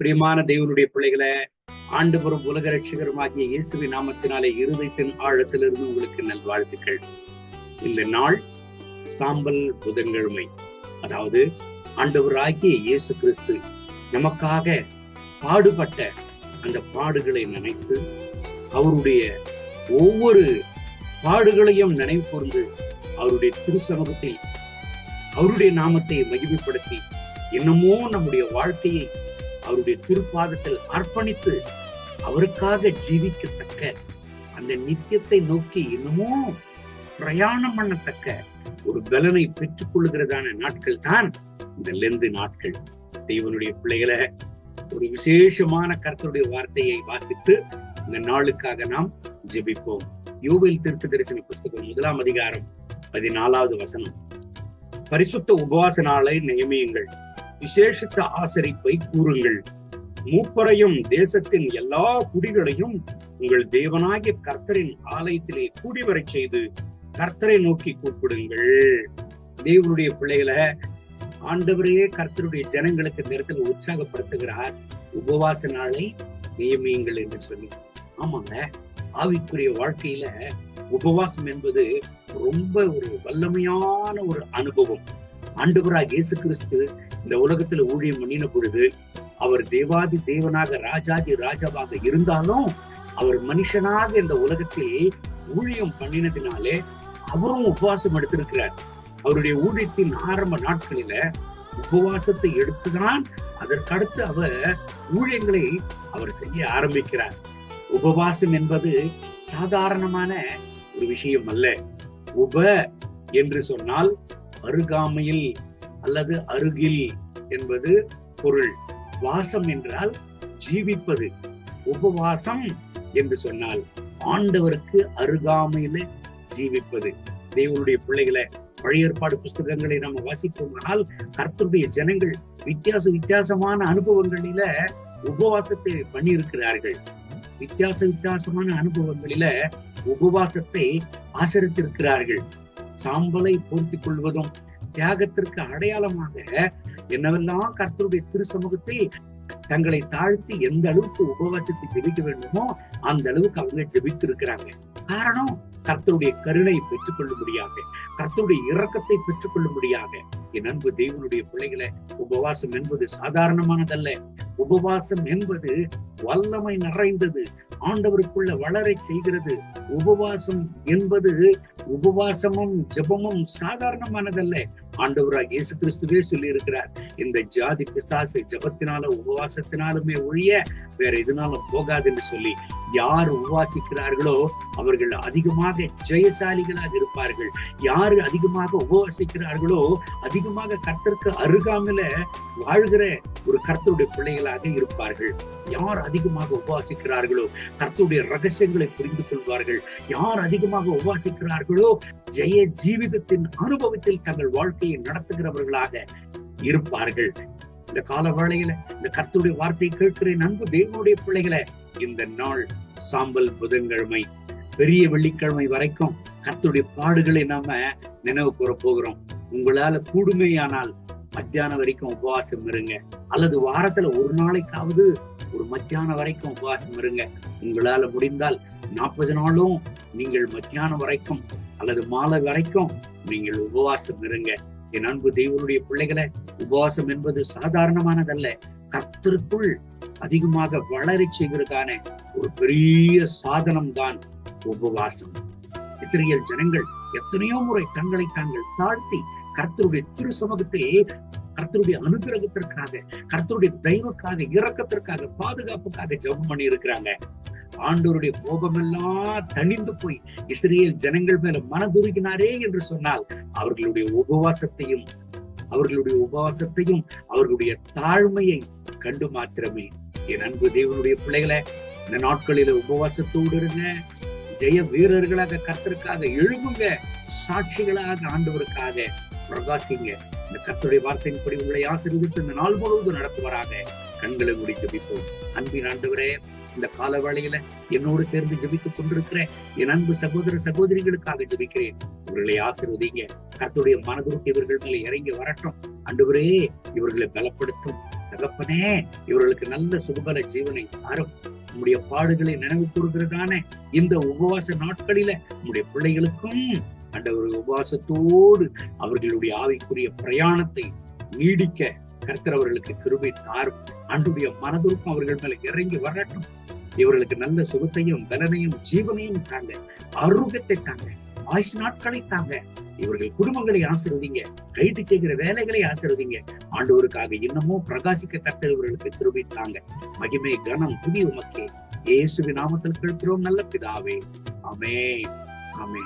பிரியமான தேவனுடைய பிள்ளைகளை ஆண்டுபுறம் உலக ரட்சகருமாகிய இயேசுவி நாமத்தினாலே இருதயத்தின் ஆழத்திலிருந்து உங்களுக்கு நல்வாழ்த்துக்கள். இந்த நாள் சாம்பல் புதன்கிழமை. அதாவது ஆண்டவராகிய இயேசு கிறிஸ்து நமக்காக பாடுபட்ட அந்த பாடுகளை நினைத்து அவருடைய ஒவ்வொரு பாடுகளையும் நினைவு கூர்ந்து அவருடைய திருசமூகத்தில் அவருடைய நாமத்தை மகிமைப்படுத்தி இன்னமோ நம்முடைய வாழ்க்கையை அவருடைய திருப்பாதத்தில் அர்ப்பணித்து அவருக்காக ஜீவிக்கத்தக்க அந்த நித்தியத்தை நோக்கி இன்னமும் பிரயாணம் பண்ணத்தக்க ஒரு பலனை பெற்றுக் கொள்ளுகிறதான நாட்கள் தான் இந்த லெந்து நாட்கள். தெய்வனுடைய பிள்ளைகளை ஒரு விசேஷமான கர்த்தருடைய வார்த்தையை வாசித்து இந்த நாளுக்காக நாம் ஜெபிப்போம். யோவில் திருத்த தரிசன புஸ்தகம் முதலாம் அதிகாரம் பதினாலாவது வசனம். பரிசுத்த உபவாச நாளை நியமியுங்கள். விசேஷித்த ஆசரிப்பை கூறுங்கள். மூப்பரையும் தேசத்தின் எல்லா குடிகளையும் உங்கள் தேவனாகிய கர்த்தரின் ஆலயத்திலே கூடி வரச் செய்து கர்த்தரை நோக்கி கூப்பிடுங்கள். தேவனுடைய பிள்ளைகளை ஆண்டவரே கர்த்தருடைய ஜனங்களுக்கு நேரத்தில் உற்சாகப்படுத்துகிறார். உபவாச நாளை நியமியுங்கள் என்று சொல்லி. ஆமாங்க. ஆவிக்குரிய வாழ்க்கையில உபவாசம் என்பது ரொம்ப ஒரு வல்லமையான ஒரு அனுபவம். ஆண்டவராக இயேசு கிறிஸ்து இந்த உலகத்துல ஊழியம் பண்ணின பொழுது அவர் தேவாதி தேவனாக ராஜாதி ராஜாவாக இருந்தாலும் அவர் மனுஷனாக இந்த உலகத்தில் ஊழியம் பண்ணினதினாலே அவரும் உபவாசம் எடுத்திருக்கிறார். அவருடைய ஊழியத்தின் ஆரம்ப நாட்களில உபவாசத்தை எடுத்துதான் அதற்கடுத்து அவர் ஊழியங்களை அவர் செய்ய ஆரம்பிக்கிறார். உபவாசம் என்பது சாதாரணமான ஒரு விஷயம் அல்ல உப என்று சொன்னால் அருகாமையில் அல்லது அருகில் என்பது பொருள். வாசம் என்றால் ஜீவிப்பது. உபவாசம் என்று சொன்னால் ஆண்டவருக்கு அருகாமையில ஜீவிப்பது. தேவனுடைய பிள்ளைகளை பழைய ஏற்பாடு புஸ்தகங்களை நம்ம வாசிப்போமானால் கர்த்தருடைய ஜனங்கள் வித்தியாச வித்தியாசமான அனுபவங்களில உபவாசத்தை பண்ணியிருக்கிறார்கள். வித்தியாச வித்தியாசமான அனுபவங்களில உபவாசத்தை ஆசரித்திருக்கிறார்கள். சாம்பலை போர்த்திக் கொள்வதும் தியாகத்திற்கு அடையாளமாக என்னவெல்லாம் கர்த்தருடைய திருசமூகத்தில் தங்களை தாழ்த்தி எந்த அளவுக்கு உபவாசத்தை ஜெபிக்க வேண்டுமோ அந்த அளவுக்கு அவங்க ஜெபித்து இருக்கிறாங்க காரணம் கர்த்தருடைய கருணையை பெற்றுக் கொள்ளும்படியாக கர்த்தருடைய இரக்கத்தை பெற்றுக் கொள்ளும்படியாக என் அன்பு தேவனுடைய பிள்ளைகளை உபவாசம் என்பது சாதாரணமானதல்ல. உபவாசம் என்பது வல்லமை நிறைந்தது ஆண்டவருக்குள்ள வளரை செய்கிறது. உபவாசம் என்பது உபவாசமும் ஜெபமும் சாதாரணமானதல்ல. ஆண்டவராக இயேசு கிறிஸ்துவே சொல்லி இருக்கிறார் இந்த ஜாதி பிசாசு ஜபத்தினால உபவாசத்தினாலுமே ஒழிய வேற எதுனாலும் போகாதுன்னு சொல்லி யார் உபவாசிக்கிறார்களோ அவர்கள் அதிகமாக ஜெயசாலிகளாக இருப்பார்கள். யார் அதிகமாக உபவாசிக்கிறார்களோ அதிகமாக கர்த்தருக்கு அருகாமல வாழ்கிற ஒரு கர்த்தருடைய பிள்ளைகளாக இருப்பார்கள். யார் அதிகமாக உபவாசிக்கிறார்களோ கர்த்தருடைய ரகசியங்களை புரிந்து கொள்வார்கள். யார் அதிகமாக உபவாசிக்கிறார்களோ ஜெய ஜீவிதத்தின் அனுபவத்தில் தங்கள் வாழ்க்கையை நடத்துகிறவர்களாக இருப்பார்கள். இந்த கால வேளையில இந்த கர்த்தருடைய வார்த்தையை கேட்கிற நண்பு தேவனுடைய பிள்ளைகளை இந்த நாள் சாம்பல் புதன்கிழமை பெரிய வெள்ளிக்கிழமை வரைக்கும் கர்த்தருடைய பாடுகளை நாம நினைவு கூற போகிறோம். உங்களால கூடுமையானால் மத்தியானம் வரைக்கும் உபவாசம் இருங்க. அல்லது வாரத்துல ஒரு நாளைக்காவது ஒரு மத்தியானம் வரைக்கும் உபவாசம் இருங்க. உங்களால முடிந்தால் நாற்பது நாளும் நீங்கள் மத்தியானம் வரைக்கும் அல்லது மாலை வரைக்கும் நீங்கள் உபவாசம் இருங்க. என் அன்பு தெய்வனுடைய பிள்ளைகளை உபவாசம் என்பது சாதாரணமானதல்ல. கர்த்தருக்குள் அதிகமாக வளர செய்வதற்கான ஒரு பெரிய சாதனம் தான் உபவாசம். இஸ்ரேல் ஜனங்கள் எத்தனையோ முறை தங்களை தாங்கள் தாழ்த்தி கர்த்தருடைய திரு சமூகத்தில் கர்த்தருடைய அனுகிரகத்திற்காக கர்த்தருடைய தெய்வக்காக இறக்கத்திற்காக பாதுகாப்புக்காக ஜபம் பண்ணி இருக்கிறாங்க ஆண்டோருடைய கோபமெல்லாம் தணிந்து போய் இஸ்ரேல் ஜனங்கள் மேல மனதுருகினாரே என்று சொன்னால் அவர்களுடைய உபவாசத்தையும் அவர்களுடைய உபவாசத்தையும் அவர்களுடைய தாழ்மையை கண்டு மாத்திரமே. என் அன்பு தேவனுடைய பிள்ளைகளை இந்த நாட்களில உபவாசத்தோடு இருங்க. ஜெய வீரர்களாக கர்த்தருக்காக எழும்புங்க. சாட்சிகளாக ஆண்டவருக்காக பிரகாசிங்க. இந்த கர்த்தருடைய வார்த்தையின்படி உங்களை ஆசீர்வதித்து இந்த நாள் முழுவதும் நடத்துவராக. கண்களை முடிச்சு அன்பின் ஆண்டவரே இந்த கால வேளையில என்னோடு சேர்ந்து ஜெபித்துக் கொண்டிருக்கிற என் அன்பு சகோதர சகோதரிகளுக்காக ஜெபிக்கிறேன். இவர்களை ஆசீர்வதிங்க. கத்துடைய மனதுக்கு இவர்கள் மேல இறங்கி வரட்டும். அன்றுவரே இவர்களை பலப்படுத்தும். தகப்பனே இவர்களுக்கு நல்ல சுகபல ஜீவனை தாரும். நம்முடைய பாடுகளை நினைவு கூறுகிறதான இந்த உபவாச நாட்களில நம்முடைய பிள்ளைகளுக்கும் ஆண்டவர் உபவாசத்தோடு அவர்களுடைய ஆவிக்குரிய பிரயாணத்தை நீடிக்க கர்த்தர் அவர்களுக்கு கிருபை தாரும் அன்றுடைய மனதிற்கும் அவர்கள் மேல இறங்கி வரட்டும். இவர்களுக்கு நல்ல சுகத்தையும் பலனையும் ஜீவனையும் தாங்க ஆரோக்கியத்தை தாங்க ஆயுசு நாட்களை தாங்க. இவர்கள் குடும்பங்களை ஆசிர்வதிங்க கைட்டு செய்கிற வேலைகளை ஆசிர்வதிங்க. ஆண்டவருக்காக இன்னமும் பிரகாசிக்க கட்டவர்களுக்கு கிருபை தாங்க. மகிமை கனம் புதிய உமக்கே. இயேசுவின் நாமத்தில் கேட்கிறோம் நல்ல பிதாவே. அமே அமே